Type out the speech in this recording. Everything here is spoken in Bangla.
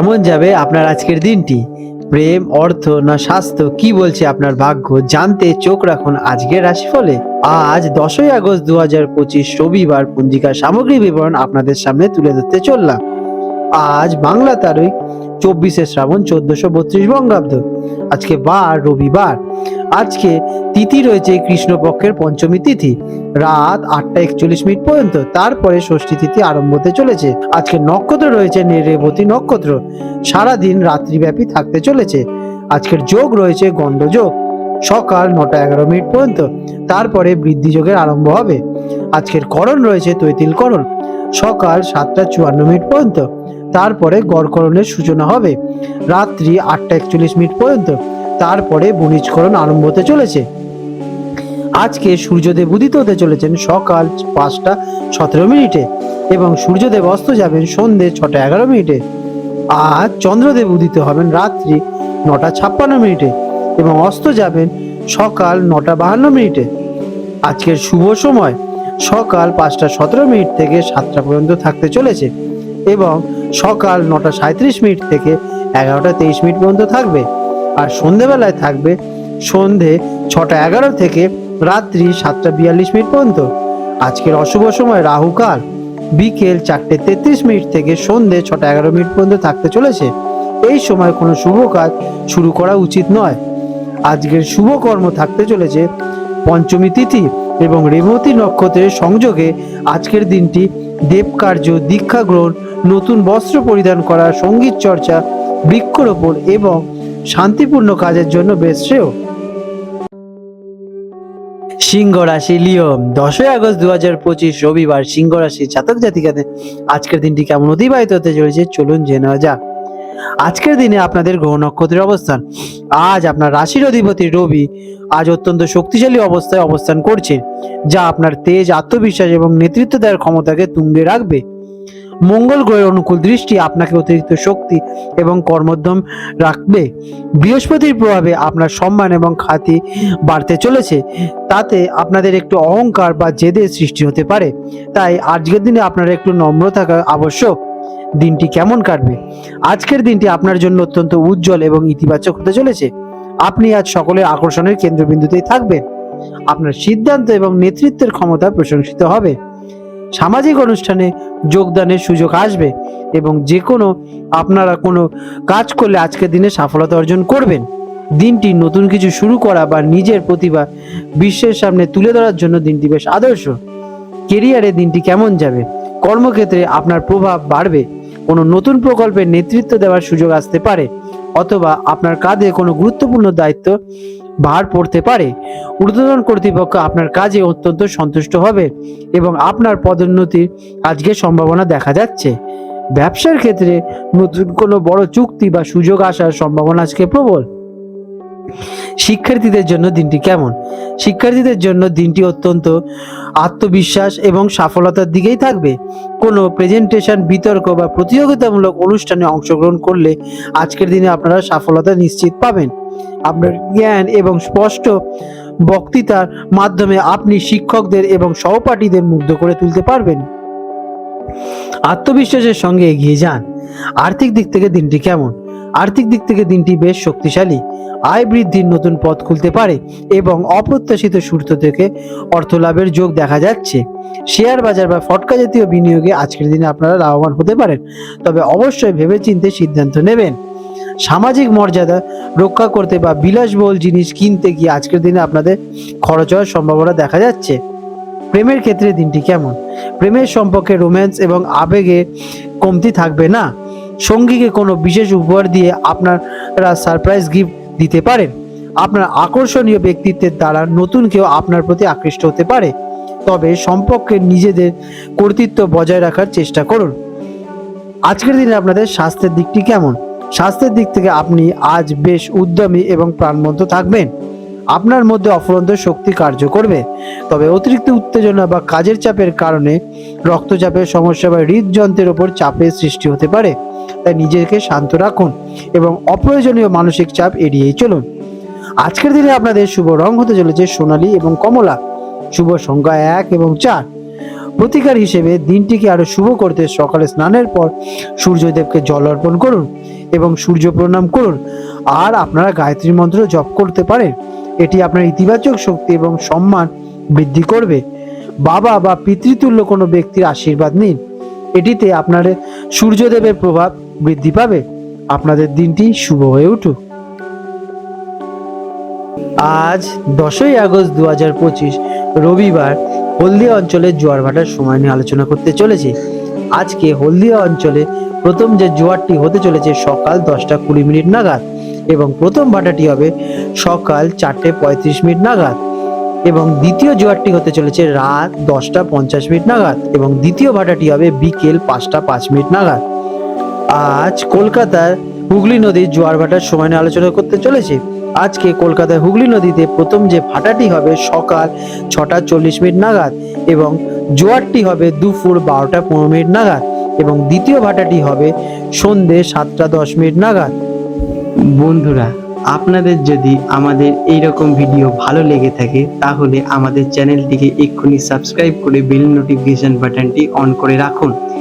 কেমন যাবে আপনার আজকের দিনটি? প্রেম, অর্থ না স্বাস্থ্য, কি বলছে আপনার ভাগ্য? জানতে চোখ রাখুন আজকের রাশিফলে। আজ দশই আগস্ট দু হাজার পঁচিশ রবিবার পঞ্জিকার সামগ্রী বিবরণ আপনাদের সামনে তুলে ধরতে চললাম। আজ বাংলা তারিখ, চব্বিশে শ্রাবণ চোদ্দশো বত্রিশ বঙ্গাব্দ। আজকে বার রবিবার। আজকে তিথি রয়েছে কৃষ্ণপক্ষের পঞ্চমী তিথি। রাত আটটা একচল্লিশ মিনিট পর্যন্ত। তারপরে ষষ্ঠী তিথি আরম্ভ হতে চলেছে। আজকে নক্ষত্র রয়েছে রেবতী নক্ষত্র। সারাদিন রাত্রিব্যাপী থাকতে চলেছে। আজকের যোগ রয়েছে গণ্ডযোগ। সকাল নটা এগারো মিনিট পর্যন্ত। তারপরে বৃদ্ধি যোগের আরম্ভ হবে। আজকের করণ রয়েছে তৈতিল করণ। সকাল সাতটা চুয়ান্ন মিনিট পর্যন্ত। তারপরে গড়করণের সূচনা হবে। রাত্রি আটটা একচল্লিশ মিনিট পর্যন্ত। তারপরে বণিজকরণ আরম্ভ হতে চলেছে। আজকে সূর্যদেব উদিত হতে চলেছেন সকাল পাঁচটা সতেরো মিনিটে এবং সূর্যদেব অস্ত যাবেন সন্ধে ছটা এগারো মিনিটে। আজ চন্দ্রদেব উদিত হবেন রাত্রি নটা ছাপ্পান্ন মিনিটে এবং অস্ত যাবেন সকাল নটা বাহান্ন মিনিটে। আজকের শুভ সময় সকাল পাঁচটা সতেরো মিনিট থেকে সাতটা পর্যন্ত থাকতে চলেছে এবং সকাল নটা সাঁত্রিশ মিনিট থেকে এগারোটা তেইশ মিনিট পর্যন্ত থাকবে। আর সন্ধেবেলায় থাকবে সন্ধে ছটা এগারো থেকে রাত্রি সাতটা বিয়াল্লিশ মিনিট পর্যন্ত। আজকের অশুভ সময় রাহুকাল। বিকেল চারটে তেত্রিশ মিনিট থেকে সন্ধে ছটা এগারো মিনিট পর্যন্ত থাকতে চলেছে। এই সময় কোনো শুভ কাজ শুরু করা উচিত নয়। আজকের শুভ কর্ম থাকতে চলেছে। পঞ্চমী তিথি এবং রেবতী নক্ষত্রের সংযোগে আজকের দিনটি দেবকার্য, দীক্ষা গ্রহণ, নতুন বস্ত্র পরিধান করা, সংগীত চর্চা, বৃক্ষরোপণ এবং শান্তিপূর্ণ কাজের জন্য বেশ শ্রেয়। সিংহ রাশি লিওম দশই আগস্ট দু হাজার পঁচিশ রবিবার সিংহ রাশি জাতক জাতিকাদের আজকের দিনটি কেমন অতিবাহিত হতে চলেছে চলুন জেনে নেওয়া যাক। আজকের দিনে আপনাদের গ্রহ নক্ষত্রের অবস্থান। আজ আপনার রাশির অধিপতি রবি আজ অত্যন্ত শক্তিশালী অবস্থায় অবস্থান করছে যা আপনার তেজ, আত্মবিশ্বাস এবং নেতৃত্ব দেওয়ার ক্ষমতাকে তুঙ্গে রাখবে। মঙ্গল গ্রহের অনুকূল দৃষ্টি আপনাকে অতিরিক্ত শক্তি এবং কর্মোদ্যম রাখবে। বৃহস্পতির প্রভাবে আপনার সম্মান এবং খ্যাতি বাড়তে চলেছে। তাতে আপনাদের একটু অহংকার বা জেদের সৃষ্টি হতে পারে। তাই আজকের দিনে আপনার একটু নম্র থাকা আবশ্যক। দিনটি কেমন কাটবে? আজকের দিনটি আপনার জন্য অত্যন্ত উজ্জ্বল এবং ইতিবাচক হতে চলেছে। আপনি আজ সকলের আকর্ষণের কেন্দ্রবিন্দুতেই থাকবেন। আপনার সিদ্ধান্ত এবং নেতৃত্বের ক্ষমতা প্রশংসিত হবে। সামাজিক অনুষ্ঠানে যোগদানের সুযোগ আসবে এবং যে কোনো আপনারা কোনো কাজ করলে আজকের দিনে সফলতা অর্জন করবেন। দিনটি নতুন কিছু শুরু করা বা নিজের প্রতিভা বিশ্বের সামনে তুলে ধরার জন্য দিনটি বেশ আদর্শ। কেরিয়ারে দিনটি কেমন যাবে? কর্মক্ষেত্রে আপনার প্রভাব বাড়বে। কোনো নতুন প্রকল্পের নেতৃত্ব দেওয়ার সুযোগ আসতে পারে। অথবা আপনার কাঁধে কোনো গুরুত্বপূর্ণ দায়িত্ব ভার পড়তে পারে। ঊর্ধ্বতন কর্তৃপক্ষ আপনার কাজে অত্যন্ত সন্তুষ্ট হবে এবং আপনার পদোন্নতির আজকে সম্ভাবনা দেখা যাচ্ছে। ব্যবসার ক্ষেত্রে নতুন কোনো বড় চুক্তি বা সুযোগ আসার সম্ভাবনা আজকে প্রবল। শিক্ষার্থীদের জন্য দিনটি কেমন? শিক্ষার্থীদের জন্য দিনটি অত্যন্ত আত্মবিশ্বাস এবং সফলতার দিকেই থাকবে। কোনো প্রেজেন্টেশন বিতর্ক বা প্রতিযোগিতামূলক অনুষ্ঠানে অংশগ্রহণ করলে আজকের দিনে আপনারা সফলতা নিশ্চিত পাবেন। আপনার জ্ঞান এবং স্পষ্ট বক্তৃতার মাধ্যমে আপনি শিক্ষকদের এবং সহপাঠীদের মুগ্ধ করে তুলতে পারবেন। আত্মবিশ্বাসের সঙ্গে এগিয়ে যান। আর্থিক দিক থেকে দিনটি কেমন? আর্থিক দিক থেকে দিনটি বেশ শক্তিশালী। আয় বৃদ্ধির নতুন পথ খুলতে পারে এবং অপ্রত্যাশিত সূত্র থেকে অর্থ লাভের যোগ দেখা যাচ্ছে। শেয়ার বাজার বা ফটকা জাতীয় বিনিয়োগে আজকের দিনে আপনারা লাভবান হতে পারেন, তবে অবশ্যই ভেবেচিন্তে সিদ্ধান্ত নেবেন। সামাজিক মর্যাদা রক্ষা করতে বা বিলাসবহুল জিনিস কিনতে গিয়ে আজকের দিনে আপনাদের খরচ হওয়ার সম্ভাবনা দেখা যাচ্ছে। প্রেমের ক্ষেত্রে দিনটি কেমন? প্রেমের সম্পর্কে রোম্যান্স এবং আবেগে কমতি থাকবে না। সঙ্গীকে কোনো বিশেষ উপহার দিয়ে আপনারা সারপ্রাইজ গিফট দিতে পারেন। আপনার আকর্ষণীয় ব্যক্তিত্বের দ্বারা নতুন কেউ আপনার প্রতি আকৃষ্ট হতে পারে। তবে সম্পর্কে নিজেদের কর্তৃত্ব বজায় রাখার চেষ্টা করুন। আজকের দিনে আপনাদের স্বাস্থ্যের দিকটি কেমন? স্বাস্থ্যের দিক থেকে আপনি আজ বেশ উদ্যমী এবং প্রাণবন্ত থাকবেন। আপনার মধ্যে অফুরন্ত শক্তি কার্য করবে। তবে অতিরিক্ত উত্তেজনা বা কাজের চাপের কারণে রক্তচাপের সমস্যা বা হৃদযন্ত্রের ওপর চাপের সৃষ্টি হতে পারে। তাই নিজেকে শান্ত রাখুন এবং অপ্রয়োজনীয় মানসিক চাপ এড়িয়েই চলুন। আজকের দিনে আপনাদের শুভ রং হতে চলেছে সোনালী এবং কমলা। শুভ সংখ্যা এক এবং চার। প্রতিকার হিসেবে দিনটিকে আরও শুভ করতে সকালে স্নানের পর সূর্যদেবকে জল অর্পণ করুন এবং সূর্য প্রণাম করুন। আর আপনারা গায়ত্রী মন্ত্র জপ করতে পারেন। এটি আপনার ইতিবাচক শক্তি এবং সম্মান বৃদ্ধি করবে। বাবা বা পিতৃতুল্য কোনো ব্যক্তির আশীর্বাদ নিন। এটিতে আপনার সূর্যদেবের প্রভাব বৃদ্ধি পাবে। আপনাদের দিনটি শুভ হয়ে উঠুক। আজ দশই আগস্ট দু হাজার পঁচিশ, রবিবার হলদিয়া অঞ্চলের জোয়ার ভাটার সময় নিয়ে আলোচনা করতে চলেছি। আজকে হলদিয়া অঞ্চলে প্রথম যে জোয়ারটি হতে চলেছে সকাল দশটা কুড়ি মিনিট নাগাদ এবং প্রথম ভাটাটি হবে সকাল চারটে পঁয়ত্রিশ মিনিট নাগাদ এবং দ্বিতীয় জোয়ারটি হতে চলেছে রাত দশটা পঞ্চাশ মিনিট নাগাদ এবং দ্বিতীয় ভাটাটি হবে বিকেল পাঁচটা পাঁচ মিনিট নাগাদ। আজ কলকাতার হুগলি নদীর জোয়ার ভাটার সময় নিয়ে আলোচনা করতে চলেছে। আজকে কলকাতার হুগলি নদীতে প্রথম যে ভাটাটি হবে সকাল ছটা চল্লিশ মিনিট নাগাদ এবং জোয়ারটি হবে দুপুর বারোটা পনেরো মিনিট নাগাদ এবং দ্বিতীয় ভাটাটি হবে সন্ধে সাতটা দশ মিনিট নাগাদ। বন্ধুরা, আপনাদের যদি আমাদের এই রকম ভিডিও ভালো লেগে থাকে, তাহলে আমাদের চ্যানেলটিকে এক্ষুনি সাবস্ক্রাইব করে বেল নোটিফিকেশন বাটনটি অন করে রাখুন।